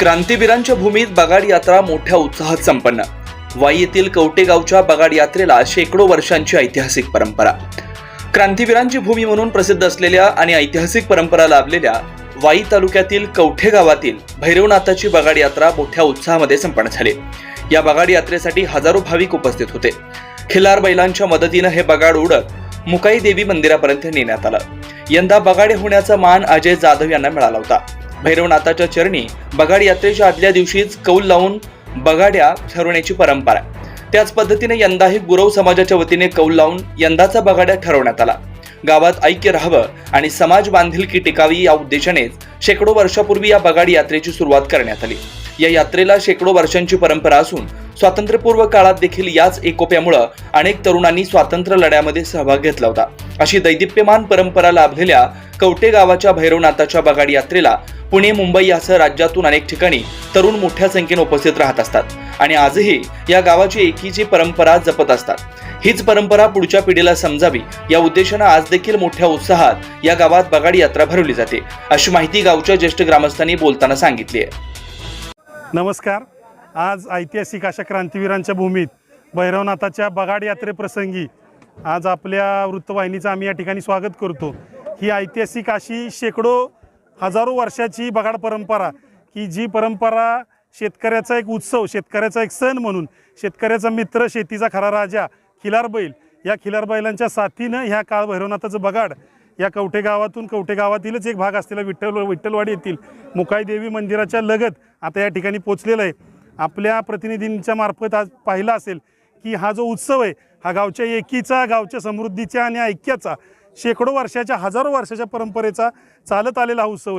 क्रांतीवीरांच्या भूमीत बगाड यात्रा मोठ्या उत्साहात संपन्न. वाई येथील कवटे गावच्या बगाड यात्रेला शेकडो वर्षांची ऐतिहासिक परंपरा. क्रांतीवीरांची भूमी म्हणून प्रसिद्ध असलेल्या आणि ऐतिहासिक परंपरा लाभलेल्या वाई तालुक्यातील कवठे गावातील भैरवनाथाची बगाड यात्रा मोठ्या उत्साहामध्ये संपन्न झाली. या बगाड यात्रेसाठी हजारो भाविक उपस्थित होते. खिलार बैलांच्या मदतीनं हे बगाड उडत मुकाई देवी मंदिरापर्यंत नेण्यात आलं. यंदा बगाडे होण्याचा मान अजय जाधव यांना मिळाला होता. भैरवनाथाच्या चरणी बगाड यात्रेच्या आदल्या दिवशीच कौल लावून बगाड्या ठरवण्याची परंपरा आहे. त्याच पद्धतीने यंदाही गुरव समाजाच्या वतीने कौल लावून यंदाचा बगाड्या ठरवण्यात आला. गावात ऐक्य राहावं आणि समाज बांधिलकी टिकावी या उद्देशानेच शेकडो वर्षापूर्वी या बगाड यात्रेची सुरुवात करण्यात आली. या यात्रेला शेकडो वर्षांची परंपरा असून स्वातंत्र्यपूर्व काळात देखील याच एकोप्यामुळं अनेक तरुणांनी स्वातंत्र्य लढ्यामध्ये सहभाग घेतला होता. अशी दैदिप्यमान परंपरा लाभलेल्या कवटे गावाच्या भैरवनाथाच्या बगाडी यात्रेला पुणे मुंबई यासह राज्यातून अनेक ठिकाणी तरुण मोठ्या संख्येने उपस्थित राहत असतात आणि आजही या गावाची एकीची परंपरा जपत असतात. हीच परंपरा पुढच्या पिढीला समजावी या उद्देशानं आज देखील मोठ्या उत्साहात या गावात बगाडी यात्रा भरवली जाते अशी माहिती गावच्या ज्येष्ठ ग्रामस्थांनी बोलताना सांगितली आहे. नमस्कार. आज ऐतिहासिक अशा क्रांतीवीरांच्या भूमीत भैरवनाथाच्या बगाड यात्रेप्रसंगी आज आपल्या वृत्तवाहिनीचं आम्ही या ठिकाणी स्वागत करतो. ही ऐतिहासिक अशी शेकडो हजारो वर्षाची बगाड परंपरा की जी परंपरा शेतकऱ्याचा एक उत्सव शेतकऱ्याचा एक सण म्हणून शेतकऱ्याचा मित्र शेतीचा खरा राजा खिलार बैल या खिलार बैलांच्या साथीनं ह्या काळ भैरवनाथाचं बगाड या कवठे गावातून कवठे गावातीलच एक भाग असलेला विठ्ठल विठ्ठलवाडी येथील मुकाईदेवी मंदिराच्या लगत आता या ठिकाणी पोचलेलं आहे. आपल्या प्रतिनिधींच्या मार्फत आज पाहिला असेल की हा जो उत्सव आहे हा गावच्या एकीचा गावच्या समृद्धीच्या आणि ऐक्याचा शेकडो वर्षाच्या हजारो वर्षाच्या परंपरेचा चालत आलेला हा उत्सव आहे.